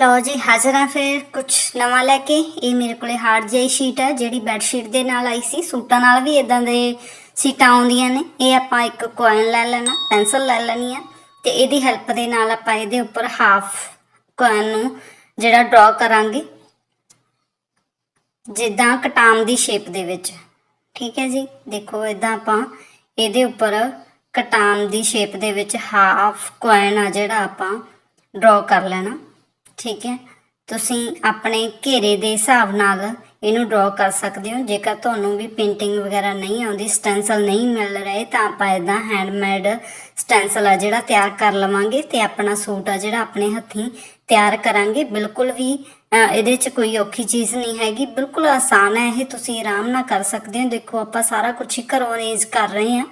ਲਓ ਜੀ, ਹਾਜ਼ਰ ਹਾਂ ਫਿਰ ਕੁਝ ਨਵਾਂ ਲੈ ਕੇ। ਇਹ ਮੇਰੇ ਕੋਲੇ ਹਾਰਡ ਜਿਹੀ ਸ਼ੀਟ ਹੈ ਜਿਹੜੀ ਬੈੱਡ ਸ਼ੀਟ ਦੇ ਨਾਲ ਆਈ ਸੀ। ਸੂਟਾਂ ਨਾਲ ਵੀ ਇਦਾਂ ਦੇ ਸੀਟਾਂ ਆਉਂਦੀਆਂ ਨੇ। ਇਹ ਆਪਾਂ ਇੱਕ ਕੋਇਨ ਲੈ ਲੈਣਾ ਪੈਨਸਲ ਲੈ ਲੈਣੀ ਆ। ਤੇ ਇਹਦੀ ਹੈਲਪ ਦੇ ਨਾਲ ਆਪਾਂ ਇਹਦੇ ਉੱਪਰ ਹਾਫ ਕੋਇਨ ਨੂੰ ਜਿਹੜਾ ਡਰਾ ਕਰਾਂਗੇ। ਜਿੱਦਾਂ ਕਟਾਮ ਦੀ ਸ਼ੇਪ ਦੇ ਵਿੱਚ। ਠੀਕ ਹੈ ਜੀ? ਦੇਖੋ ਇਦਾਂ ਆਪਾਂ ਇਹਦੇ ਉੱਪਰ ਕਟਾਮ ਦੀ ਸ਼ੇਪ ਦੇ ਵਿੱਚ ਹਾਫ ਕੋਇਨ ਆ ਜਿਹੜਾ ਆਪਾਂ ਡਰਾ ਕਰ ਲੈਣਾ। ਠੀਕ ਹੈ? ਤੁਸੀਂ ਆਪਣੇ ਘੇਰੇ ਦੇ ਹਿਸਾਬ ਨਾਲ ਇਹਨੂੰ ਡਰਾ ਕਰ ਸਕਦੇ ਹੋ। ਜੇਕਰ ਤੁਹਾਨੂੰ ਵੀ ਪੇਂਟਿੰਗ ਵਗੈਰਾ ਨਹੀਂ ਆਉਂਦੀ ਸਟੈਂਸਲ ਨਹੀਂ ਮਿਲ ਰਹੇ, ਤਾਂ ਆਪਾਂ ਇਦਾਂ ਹੈਂਡਮੇਡ ਸਟੈਂਸਲ ਆ ਜਿਹੜਾ ਤਿਆਰ ਕਰ ਲਵਾਂਗੇ ਤੇ ਆਪਣਾ ਸੂਟ ਆ ਜਿਹੜਾ ਆਪਣੇ ਹੱਥੀਂ ਤਿਆਰ ਕਰਾਂਗੇ। ਬਿਲਕੁਲ ਵੀ ਇਹਦੇ 'ਚ ਕੋਈ ਔਖੀ ਚੀਜ਼ ਨਹੀਂ ਹੈਗੀ। ਬਿਲਕੁਲ ਆਸਾਨ ਹੈ ਇਹ, ਤੁਸੀਂ ਆਰਾਮ ਨਾਲ ਕਰ ਸਕਦੇ ਹੋ। ਦੇਖੋ, ਆਪਾਂ ਸਾਰਾ ਕੁਝ ਹੀ ਘਰੋਂ ਅਰੇਂਜ ਕਰ ਰਹੇ ਹਾਂ।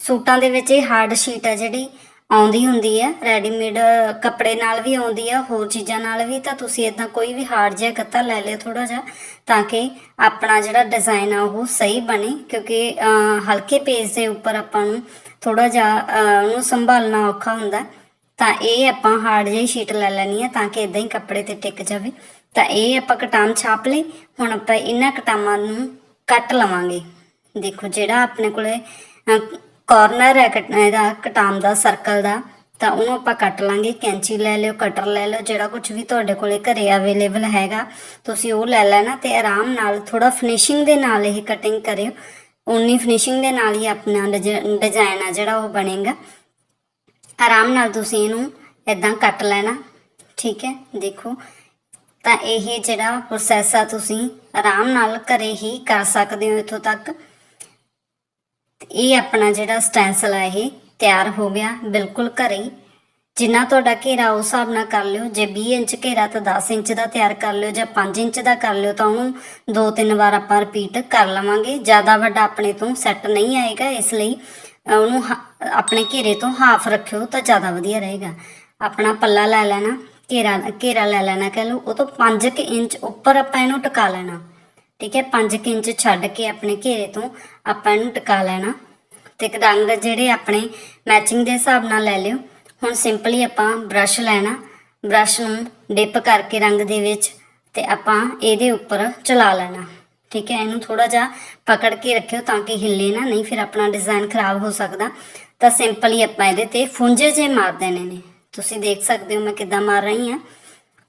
ਸੂਟਾਂ ਦੇ ਵਿੱਚ ਇਹ ਹਾਰਡ ਸ਼ੀਟ ਆ ਜਿਹੜੀ ਆਉਂਦੀ ਹੁੰਦੀ ਹੈ ਰੈਡੀਮੇਡ ਕੱਪੜੇ ਨਾਲ ਵੀ ਆਉਂਦੀ ਹੈ, ਹੋਰ ਚੀਜ਼ਾਂ ਨਾਲ ਵੀ, ਤਾਂ ਤੁਸੀਂ ਇਦਾਂ ਕੋਈ ਵੀ ਹਾਰਡ ਜਿਹਾ ਕੱਤਾ ਲੈ ਲਿਓ ਥੋੜਾ ਜਿਹਾ, ਤਾਂ ਕਿ ਆਪਣਾ ਜਿਹੜਾ ਡਿਜ਼ਾਈਨ ਆ ਉਹ ਸਹੀ ਬਣੇ, ਕਿਉਂਕਿ ਹਲਕੇ ਪੇਜ ਦੇ ਉੱਪਰ ਆਪਾਂ ਨੂੰ ਥੋੜਾ ਜਿਹਾ ਉਹਨੂੰ ਸੰਭਾਲਣਾ ਔਖਾ ਹੁੰਦਾ ਤਾਂ ਇਹ ਆਪਾਂ ਹਾਰਡ ਜਿਹੀ ਸ਼ੀਟ ਲੈ ਲੈਣੀ ਹੈ, ਤਾਂ ਕਿ ਇਦਾਂ ਹੀ ਕੱਪੜੇ ਤੇ ਟਿਕ ਜਾਵੇ। ਤਾਂ ਇਹ ਆਪਾਂ ਕਟਾਮ ਛਾਪ ਲਈ, ਹੁਣ ਆਪਾਂ ਇਹਨਾਂ ਕਟਾਮਾਂ ਨੂੰ ਕੱਟ ਲਵਾਂਗੇ। ਦੇਖੋ, ਜਿਹੜਾ ਆਪਣੇ ਕੋਲੇ ਕਾਰਨਰ ਹੈ ਕਟ- ਇਹਦਾ ਕਟਾਮ ਦਾ ਸਰਕਲ ਦਾ, ਤਾਂ ਉਹਨੂੰ ਆਪਾਂ ਕੱਟ ਲਾਂਗੇ, ਕੈਂਚੀ ਲੈ ਲਿਓ ਕਟਰ ਲੈ ਲਿਓ, ਜਿਹੜਾ ਕੁਝ ਵੀ ਤੁਹਾਡੇ ਕੋਲੇ ਘਰੇ ਅਵੇਲੇਬਲ ਹੈਗਾ, ਤੁਸੀਂ ਉਹ ਲੈ ਲੈਣਾ ਤੇ ਆਰਾਮ ਨਾਲ ਥੋੜਾ ਫਿਨਿਸ਼ਿੰਗ ਦੇ ਨਾਲ ਇਹ ਕਟਿੰਗ ਕਰਿਓ। ਉਨੀ ਫਿਨਿਸ਼ਿੰਗ ਦੇ ਨਾਲ ਹੀ ਆਪਣਾ ਡਿਜ਼ਾਈਨ ਆ ਜਿਹੜਾ ਉਹ ਬਣੇਗਾ। ਆਰਾਮ ਨਾਲ ਤੁਸੀਂ ਇਹਨੂੰ ਇਦਾਂ ਕੱਟ ਲੈਣਾ, ਠੀਕ ਹੈ? ਦੇਖੋ, ਤਾਂ ਇਹ ਜਿਹੜਾ ਪ੍ਰੋਸੈਸ ਆ ਤੁਸੀਂ ਆਰਾਮ ਨਾਲ ਘਰੇ ਹੀ ਕਰ ਸਕਦੇ ਹੋ ਇੱਥੋਂ ਤੱਕ। ਇਹ ਆਪਣਾ ਜਿਹੜਾ ਸਟੈਂਸਲ ਆ ਇਹ ਤਿਆਰ ਹੋ ਗਿਆ, ਬਿਲਕੁਲ ਘਰੇ ਜਿੰਨਾ ਤੁਹਾਡਾ ਘੇਰਾ ਉਸ ਹਿਸਾਬ ਨਾਲ ਕਰ ਲਿਓ, ਜੇ 20 ਇੰਚ ਘੇਰਾ ਤਾਂ 10 ਇੰਚ ਦਾ ਤਿਆਰ ਕਰ ਲਿਓ, ਜਾਂ 5 ਇੰਚ ਦਾ ਕਰ ਲਿਓ, ਤਾਂ ਉਹਨੂੰ ਦੋ ਤਿੰਨ ਵਾਰ ਆਪਾਂ ਰਿਪੀਟ ਕਰ ਲਵਾਂਗੇ। ਜ਼ਿਆਦਾ ਵੱਡਾ ਆਪਣੇ ਤੋਂ ਸੈੱਟ ਨਹੀਂ ਆਏਗਾ, ਇਸ ਲਈ ਉਹਨੂੰ ਆਪਣੇ ਘੇਰੇ ਤੋਂ ਹਾਫ ਰੱਖਿਓ ਤਾਂ ਜ਼ਿਆਦਾ ਵਧੀਆ ਰਹੇਗਾ। ਆਪਣਾ ਪੱਲਾ ਲੈ ਲੈਣਾ, ਘੇਰਾ ਘੇਰਾ ਲੈ ਲੈਣਾ ਕਹ ਲਓ, ਉਹ ਤੋਂ 5 ਇੰਚ ਉੱਪਰ ਆਪਾਂ ਇਹਨੂੰ ਟਿਕਾ ਲੈਣਾ। ਠੀਕ ਹੈ 5 ਇੰਚ ਛੱਡ ਕੇ ਆਪਣੇ ਘੇਰੇ ਤੋਂ ਆਪਾਂ ਇਹਨੂੰ ਟਿਕਾ ਲੈਣਾ। ਤੇ ਇੱਕ ਰੰਗ ਜਿਹੜੇ ਆਪਣੇ ਮੈਚਿੰਗ ਦੇ ਹਿਸਾਬ ਨਾਲ ਲੈ ਲਿਓ। ਹੁਣ ਸਿੰਪਲੀ ਆਪਾਂ ਬ੍ਰਸ਼ ਲੈਣਾ। ਬ੍ਰਸ਼ ਨੂੰ ਡਿਪ ਕਰਕੇ ਰੰਗ ਦੇ ਵਿੱਚ ਤੇ ਆਪਾਂ ਇਹਦੇ ਉੱਪਰ ਚਲਾ ਲੈਣਾ। ਠੀਕ ਹੈ, ਇਹਨੂੰ ਥੋੜਾ ਜਿਹਾ ਪਕੜ ਕੇ ਰੱਖਿਓ ਤਾਂ ਕਿ ਹਿੱਲੇ ਨਾ, ਨਹੀਂ ਫਿਰ ਆਪਣਾ ਡਿਜ਼ਾਈਨ ਖਰਾਬ ਹੋ ਸਕਦਾ। ਤਾਂ ਸਿੰਪਲੀ ਆਪਾਂ ਇਹਦੇ ਤੇ ਫੁੰਜੇ ਜੇ ਮਾਰ ਦੇਣੇ ਨੇ। ਤੁਸੀਂ ਦੇਖ ਸਕਦੇ ਹੋ ਮੈਂ ਕਿੱਦਾਂ ਮਾਰ ਰਹੀ ਹਾਂ।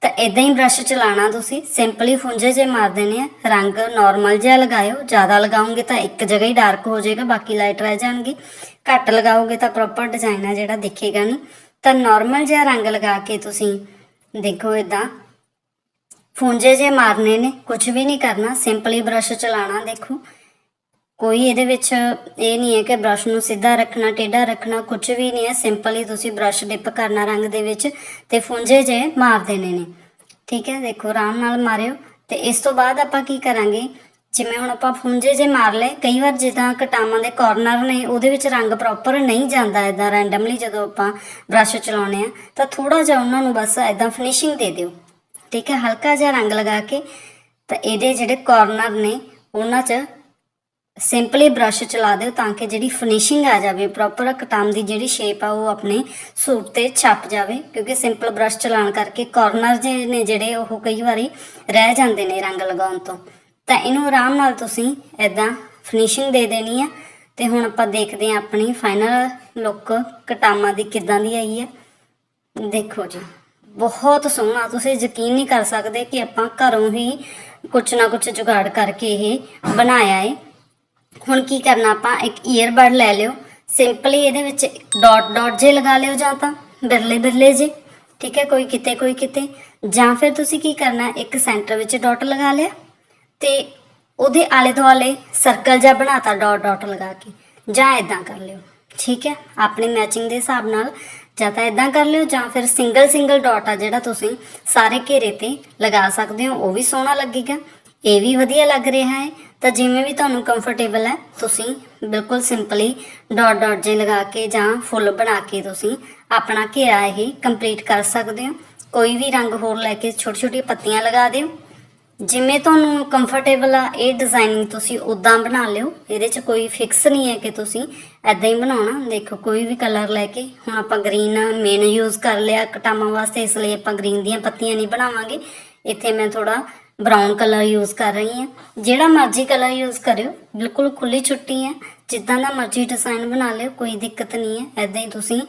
ਤਾਂ ਇਦਾਂ ਹੀ ਬ੍ਰਸ਼ ਚਲਾਣਾ ਤੁਸੀਂ। ਸਿੰਪਲੀ ਫੁੰਜੇ ਜੇ ਮਾਰ ਦੇਣੇ ਆ। ਰੰਗ ਨਾਰਮਲ ਜਿਹਾ ਲਗਾਇਓ। ਜ਼ਿਆਦਾ ਲਗਾਓਗੇ ਤਾਂ ਇੱਕ ਜਗ੍ਹਾ ਹੀ ਡਾਰਕ ਹੋ ਜਾਏਗਾ, ਬਾਕੀ ਲਾਈਟ ਰਹਿ ਜਾਣਗੇ। ਘੱਟ ਲਗਾਓਗੇ ਤਾਂ ਪ੍ਰੋਪਰ ਡਿਜ਼ਾਈਨ ਆ ਜਿਹੜਾ ਦਿਖੇਗਾ ਨਹੀਂ। ਤਾਂ ਨਾਰਮਲ ਜਿਹਾ ਰੰਗ ਲਗਾ ਕੇ ਤੁਸੀਂ ਦੇਖੋ ਇਦਾਂ ਫੁੰਜੇ ਜੇ ਮਾਰਨੇ ਨੇ। ਕੁਝ ਵੀ ਨਹੀਂ ਕਰਨਾ। ਸਿੰਪਲੀ ਬ੍ਰਸ਼ ਚਲਾਣਾ ਦੇਖੋ। ਕੋਈ ਇਹਦੇ ਵਿੱਚ ਇਹ ਨਹੀਂ ਹੈ ਕਿ ਬ੍ਰਸ਼ ਨੂੰ ਸਿੱਧਾ ਰੱਖਣਾ, ਟੇਢਾ ਰੱਖਣਾ ਕੁਝ ਵੀ ਨਹੀਂ ਹੈ। ਸਿੰਪਲੀ ਤੁਸੀਂ ਬ੍ਰਸ਼ ਡਿਪ ਕਰਨਾ ਰੰਗ ਦੇ ਵਿੱਚ ਤੇ ਫੁੰਜੇ ਜੇ ਮਾਰ ਦੇਣੇ ਨੇ। ਠੀਕ ਹੈ, ਦੇਖੋ ਆਰਾਮ ਨਾਲ ਮਾਰਿਓ। ਤੇ ਇਸ ਤੋਂ ਬਾਅਦ ਆਪਾਂ ਕੀ ਕਰਾਂਗੇ? ਜਿਵੇਂ ਹੁਣ ਆਪਾਂ ਫੁੰਜੇ ਜੇ ਮਾਰ ਲਏ, ਕਈ ਵਾਰ ਜਿੱਦਾਂ ਕਟਾਵਾਂ ਦੇ ਕਾਰਨਰ ਨੇ, ਉਹਦੇ ਵਿੱਚ ਰੰਗ ਪ੍ਰੋਪਰ ਨਹੀਂ ਜਾਂਦਾ ਇਦਾਂ ਰੈਂਡਮਲੀ ਜਦੋਂ ਆਪਾਂ ਬ੍ਰਸ਼ ਚਲਾਉਣੇ ਆ ਤਾਂ ਥੋੜਾ ਜਿਹਾ ਉਹਨਾਂ ਨੂੰ ਬਸ ਇਦਾਂ ਫਿਨਿਸ਼ਿੰਗ ਦੇ ਦਿਓ। ਠੀਕ ਹੈ, ਹਲਕਾ ਜਿਹਾ ਰੰਗ ਲਗਾ ਕੇ ਤਾਂ ਇਹਦੇ ਜਿਹੜੇ ਕਾਰਨਰ ਨੇ, ਉਹਨਾਂ 'ਚ ਸਿੰਪਲੀ ਬ੍ਰਸ਼ ਚਲਾ ਦਿਓ ਤਾਂ ਕਿ ਜਿਹੜੀ ਫਿਨਿਸ਼ਿੰਗ ਆ ਜਾਵੇ ਪ੍ਰੋਪਰ ਕਟਾਮ ਦੀ ਜਿਹੜੀ ਸ਼ੇਪ ਆ ਉਹ ਆਪਣੇ ਸੂਟ ਤੇ ਛਪ ਜਾਵੇ। ਕਿਉਂਕਿ ਸਿੰਪਲ ਬ੍ਰਸ਼ ਚਲਾਉਣ ਕਰਕੇ ਕਾਰਨਰ ਜੇ ਨੇ ਜਿਹੜੇ ਉਹ ਕਈ ਵਾਰੀ ਰਹਿ ਜਾਂਦੇ ਨੇ ਰੰਗ ਲਗਾਉਣ ਤੋਂ। ਤਾਂ ਇਹਨੂੰ ਆਰਾਮ ਨਾਲ ਤੁਸੀਂ ਇਦਾਂ ਫਿਨਿਸ਼ਿੰਗ ਦੇ ਦੇਣੀ ਆ। ਤੇ ਹੁਣ ਆਪਾਂ ਦੇਖਦੇ ਹਾਂ ਆਪਣੀ ਫਾਈਨਲ ਲੁੱਕ ਕਟਾਮਾਂ ਦੀ ਕਿੱਦਾਂ ਦੀ ਆਈ ਹੈ ਦੇਖੋ ਜੀ, ਬਹੁਤ ਸੋਹਣਾ। ਤੁਸੀਂ ਯਕੀਨ ਨਹੀਂ ਕਰ ਸਕਦੇ ਕਿ ਆਪਾਂ ਘਰੋਂ ਹੀ ਕੁਛ ਨਾ ਕੁਛ ਜੁਗਾੜ ਕਰਕੇ ਇਹ ਬਣਾਇਆ ਹੈ ਹੁਣ ਕੀ ਕਰਨਾ ਆਪਾਂ? ਇੱਕ ਈਅਰਬਡ ਲੈ ਲਿਓ। ਸਿੰਪਲੀ ਇਹਦੇ ਵਿੱਚ ਡਾਟ ਡਾਟ ਜੇ ਲਗਾ ਲਿਓ ਜਾਂ ਤਾਂ ਬਿਰਲੇ ਬਿਰਲੇ ਜੇ। ਠੀਕ ਹੈ? ਕੋਈ ਕਿਤੇ ਕੋਈ ਕਿਤੇ। ਜਾਂ ਫਿਰ ਤੁਸੀਂ ਕੀ ਕਰਨਾ, ਇੱਕ ਸੈਂਟਰ ਵਿੱਚ ਡਾਟ ਲਗਾ ਲਿਆ ਤੇ ਉਹਦੇ ਆਲੇ ਦੁਆਲੇ ਸਰਕਲ ਜਿਹਾ ਬਣਾਤਾ ਡਾਟ ਡਾਟ ਲਗਾ ਕੇ। ਜਾਂ ਇਦਾਂ ਕਰ ਲਿਓ। ਠੀਕ ਹੈ? ਆਪਣੀ ਮੈਚਿੰਗ ਦੇ ਹਿਸਾਬ ਨਾਲ ਜਾਂ ਤਾਂ ਇਦਾਂ ਕਰ ਲਿਓ ਜਾਂ ਫਿਰ ਸਿੰਗਲ ਸਿੰਗਲ ਡਾਟ ਆ ਜਿਹੜਾ ਤੁਸੀਂ ਸਾਰੇ ਘੇਰੇ ਤੇ ਲਗਾ ਸਕਦੇ ਹੋ, ਉਹ ਵੀ ਸੋਹਣਾ ਲੱਗੇਗਾ। ਇਹ ਵੀ ਵਧੀਆ ਲੱਗ ਰਿਹਾ ਹੈ। ਤਾਂ ਜਿਵੇਂ ਵੀ ਤੁਹਾਨੂੰ ਕੰਫਰਟੇਬਲ ਹੈ, ਤੁਸੀਂ ਬਿਲਕੁਲ ਸਿੰਪਲੀ ਡਾਟ ਡਾਟ ਜੇ ਲਗਾ ਕੇ ਜਾਂ ਫੁੱਲ ਬਣਾ ਕੇ ਤੁਸੀਂ ਆਪਣਾ ਘੇਰਾ ਇਹ ਕੰਪਲੀਟ ਕਰ ਸਕਦੇ ਹੋ। ਕੋਈ ਵੀ ਰੰਗ ਹੋਰ ਲੈ ਕੇ ਛੋਟੀ ਛੋਟੀ ਪੱਤੀਆਂ ਲਗਾ ਦਿਓ। ਜਿਵੇਂ ਤੁਹਾਨੂੰ ਕੰਫਰਟੇਬਲ ਆ, ਇਹ ਡਿਜ਼ਾਈਨਿੰਗ ਤੁਸੀਂ ਉਦਾਂ ਬਣਾ ਲਿਓ। ਇਹਦੇ 'ਚ ਕੋਈ ਫਿਕਸ ਨਹੀਂ ਹੈ ਕਿ ਤੁਸੀਂ ਐਦਾਂ ਹੀ ਬਣਾਉਣਾ। ਦੇਖੋ, ਕੋਈ ਵੀ ਕਲਰ ਲੈ ਕੇ ਹੁਣ ਆਪਾਂ ਗ੍ਰੀਨ ਮੇਨ ਯੂਜ਼ ਕਰ ਲਿਆ। ਕਟਾਵਾਂ ਵਾਸਤੇ ਇਸ ਲਈ ਆਪਾਂ ਗ੍ਰੀਨ ਦੀਆਂ ਪੱਤੀਆਂ ਨਹੀਂ ਬਣਾਵਾਂਗੇ। ਇੱਥੇ ਮੈਂ ਥੋੜਾ ਬਰਾਊਨ ਕਲਰ ਯੂਜ਼ ਕਰ ਰਹੀ ਹਾਂ। ਜਿਹੜਾ ਮਰਜ਼ੀ ਕਲਰ ਯੂਜ਼ ਕਰਿਓ। ਬਿਲਕੁਲ ਖੁੱਲੀ ਛੁੱਟੀ ਹੈ। ਜਿੱਦਾਂ ਦਾ ਮਰਜ਼ੀ ਡਿਜ਼ਾਈਨ ਬਣਾ ਲਿਓ, ਕੋਈ ਦਿੱਕਤ ਨਹੀਂ ਹੈ। ਐਦਾਂ ਹੀ ਤੁਸੀਂ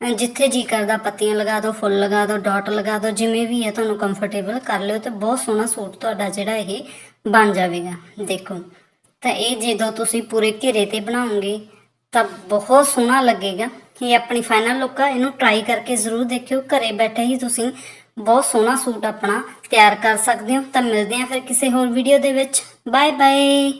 ਜਿੱਥੇ ਜੀ ਕਰਦਾ ਪੱਤੀਆਂ ਲਗਾ ਦਿਓ, ਫੁੱਲ ਲਗਾ ਦਿਓ ਡਾਟ ਲਗਾ ਦਿਓ, ਜਿਵੇਂ ਵੀ ਹੈ ਤੁਹਾਨੂੰ ਕੰਫਰਟੇਬਲ ਕਰ ਲਿਓ ਤੇ ਬਹੁਤ ਸੋਹਣਾ ਸੂਟ ਤੁਹਾਡਾ ਜਿਹੜਾ ਇਹ ਬਣ ਜਾਵੇਗਾ। ਦੇਖੋ, ਤਾਂ ਇਹ ਜਦੋਂ ਤੁਸੀਂ ਪੂਰੇ ਘੇਰੇ ਤੇ ਬਣਾਓਗੇ, ਤਾਂ ਬਹੁਤ ਸੋਹਣਾ ਲੱਗੇਗਾ ਇਹ ਆਪਣੀ ਫਾਈਨਲ ਲੁੱਕ ਆ, ਇਹਨੂੰ ਟਰਾਈ ਕਰਕੇ ਜ਼ਰੂਰ ਦੇਖਿਓ। ਘਰੇ ਬੈਠੇ ਹੀ ਤੁਸੀਂ ਬਹੁਤ ਸੋਹਣਾ ਸੂਟ ਆਪਣਾ ਤਿਆਰ ਕਰ ਸਕਦੇ ਹੋ। ਤਾਂ ਮਿਲਦੇ ਹਾਂ ਫਿਰ ਕਿਸੇ ਹੋਰ ਵੀਡੀਓ ਦੇ ਵਿੱਚ। Bye bye